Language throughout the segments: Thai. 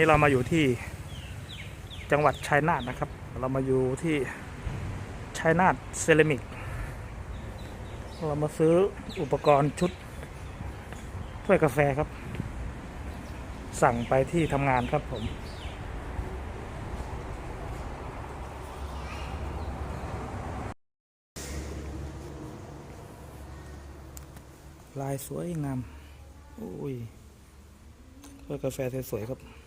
นี่เรามาอยู่ที่จังหวัดชัยนาทนะครับ เรามาอยู่ที่ชัยนาทเซรามิก เรามาซื้ออุปกรณ์ชุดถ้วยกาแฟครับ สั่งไปที่ทำงานครับผม ลายสวยงามโอ้ยถ้วยกาแฟสวยๆครับ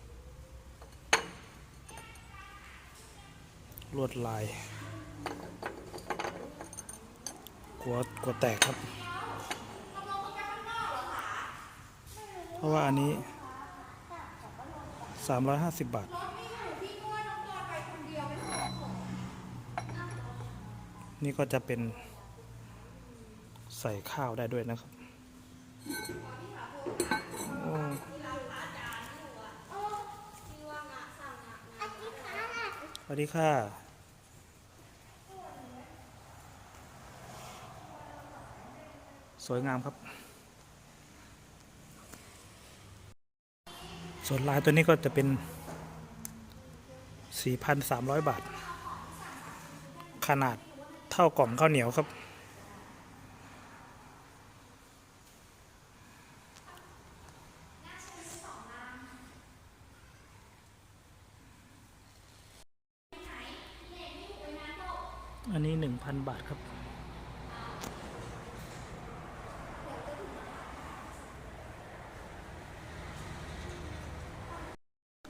ลวดลายกลัวกลัวแตกครับ เพราะว่าอันนี้ 350 บาทนี่ก็จะเป็นใส่ข้าวได้ด้วยนะครับโอ้ส วัสดีค่ะ สวยงามครับ ส่วนลายตัวนี้ก็จะเป็น 4,300 บาท ขนาดเท่ากล่องข้าวเหนียวครับ อันนี้1,000บาทครับ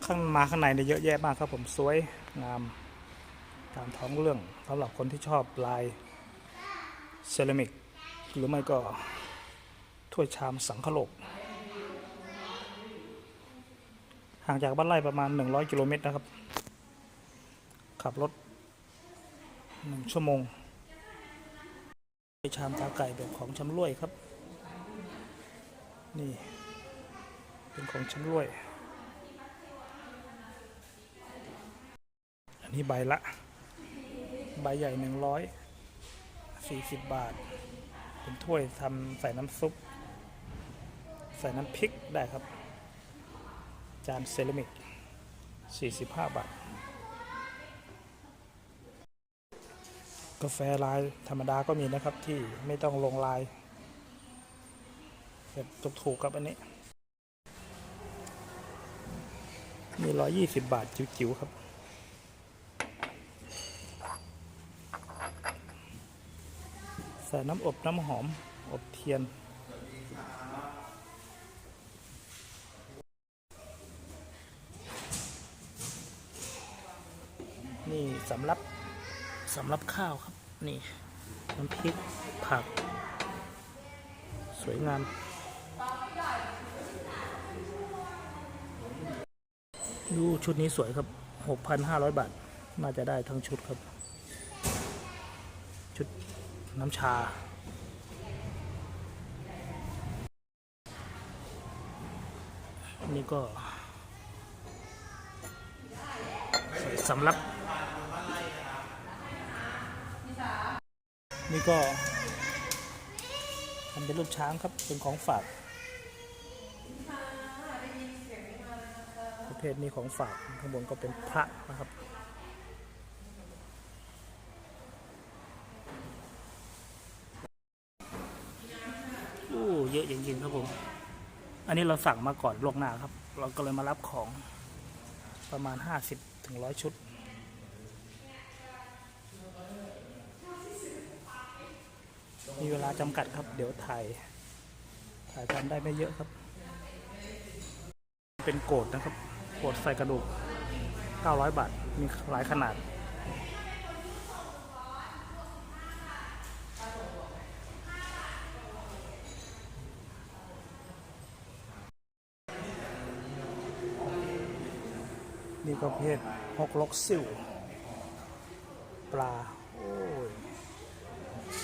ข้างมาข้างในเนี่ยเยอะแยะมากครับผมสวยงามตามท้องเรื่องสำหรับคนที่ชอบลายเซรามิก หรือไม่ก็ถ้วยชามสังขโลก ห่างจากบ้านไร่ประมาณ 100 กิโลเมตรนะครับ ขับรถ 1ชั่วโมงชามตาไก่แบบของชำร่วยครับ นี่ เป็นของชำร่วย อันนี้ใบละ ใบใหญ่หนึ่งร้อยสี่สิบบาท เป็นถ้วยทำใส่น้ำซุป ใส่น้ำพริกได้ครับ จานเซรามิก45บาท กาแฟลายธรรมดาก็มีนะครับที่ไม่ต้องลงลายแบบถูกๆครับอันนี้มี120บาทจิ๋วๆครับ ใส่น้ำอบน้ำหอม อบเทียน นี่สำรับ สำหรับข้าวครับ นี่น้ำพริกผัก สวยงาม ดูชุดนี้สวยครับ 6,500 บาท น่าจะได้ทั้งชุดครับ ชุดน้ำชานี่ก็สำหรับ นี่ก็ทำเป็นรูปช้างครับเป็นของฝากประเภทนี้ของฝากข้างบนก็เป็นพระนะครับโอ้เยอะจริงๆครับผม อันนี้เราสั่งมาก่อนล่วงหน้าครับ เราก็เลยมารับของประมาณ 50ถึง100 ชุด มีเวลาจำกัดครับ เดี๋ยวถ่าย ถ่ายทำได้ไม่เยอะครับ เป็นโกดนะครับ โกดใส่กระดูก 900 บาท มีหลายขนาดนี่ประเภทฮกลกซิ่วปลา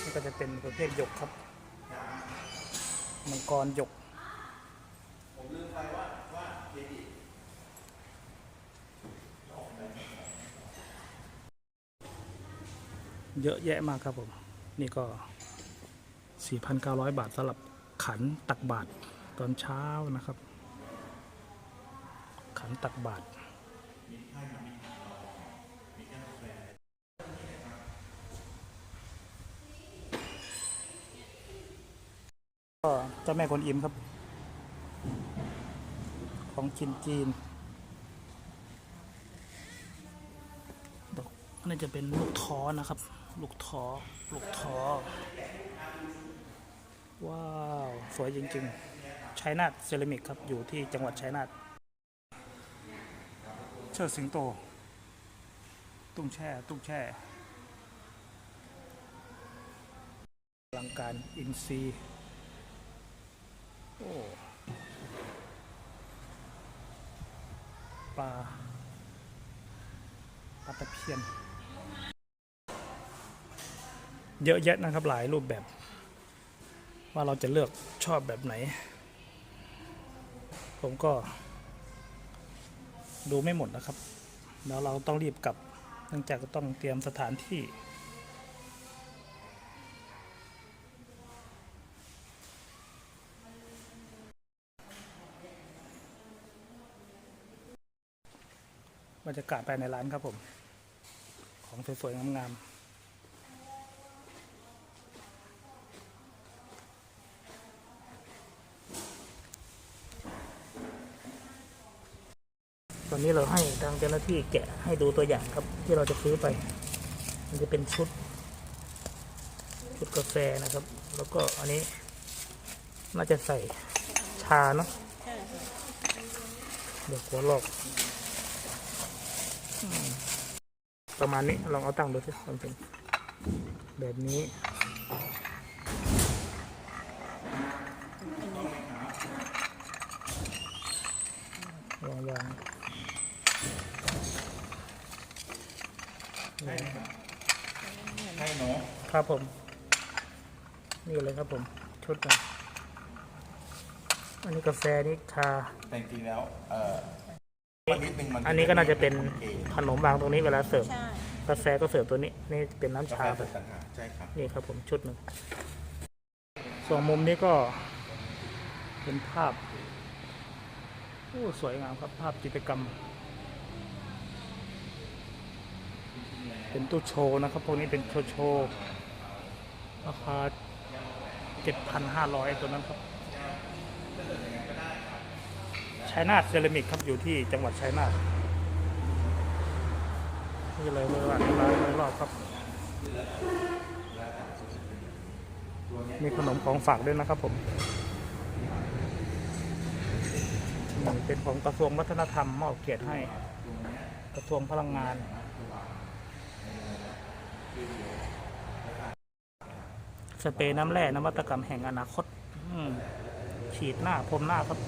นี่ก็จะเป็นประเภทหยกครับ มังกรหยกเยอะแยะมากครับผม นี่ก็ 4,900 บาทสำหรับขันตักบาทตอนเช้านะครับ ขันตักบาต ก็เจ้าแม่กวนอิมครับ ของจีนจีนดอกน่าจะเป็นลูกท้อนะครับ ลูกท้อลูกท้อว้าว สวยจริงๆชัยนาทเซรามิกครับ อยู่ที่จังหวัดชัยนาทเชิดสิงโต ตุ้งแช่ ตุ้งแช่ลังการอินซีย์โอ้ ป ลาปลาตะเพียน เยอะแยะนะครับหลายรูปแบบ ว่าเราจะเลือกชอบแบบไหน ผมก็ ดูไม่หมดนะครับ แล้วเราต้องรีบกลับ เนื่องจากก็ต้องเตรียมสถานที่ บรรยากาศภายในร้านครับผม ของสวยๆงามๆตอนนี้เราให้ทางเจ้าหน้าที่แกะให้ดูตัวอย่างครับที่เราจะซื้อไป มันจะเป็นชุด ชุดกาแฟนะครับ แล้วก็อันนี้น่าจะใส่ชาเนาะเดี๋ยวหัวลอก ประมาณนี้ลองเอาตั้งดูสิความเป็นแบบนี้วางวางให้หนูครับผม นี่เลยครับผม ชุดนะอันนี้กาแฟนี่ชาแต่จริงๆแล้ว เอ่อมันนิดนึงมัน อันนี้ก็น่าจะเป็นเองขนมวางตรงนี้เวลาเสิร์ฟใช่กาแฟก็เสิร์ฟตัวนี้นี่เป็นน้ำกาชาแฟไปสดต่างหากใช่ครับนี่ครับผมชุดหนึ่งส่วนมุมนี้ก็เป็นภาพโอ้สวยงามครับภาพจิตรกรรม เป็นตู้โชว์นะครับ พวกนี้เป็นโชว์โชว์ราคาเจ็ดพันห้าร้อยตัวนั้นครับ ชัยนาทเซรามิกครับอยู่ที่จังหวัดชัยนาทนี่เลยเลยว่าร้านเลยรอบครับมีขนมของฝากด้วยนะครับผมเป็นของกระทรวงวัฒนธรรมมอบเกียรติให้ กระทรวงพลังงานสเปรย์น้ำแร่นวัตกรรมแห่งอนาคตฉีดหน้าพรมหน้าครับ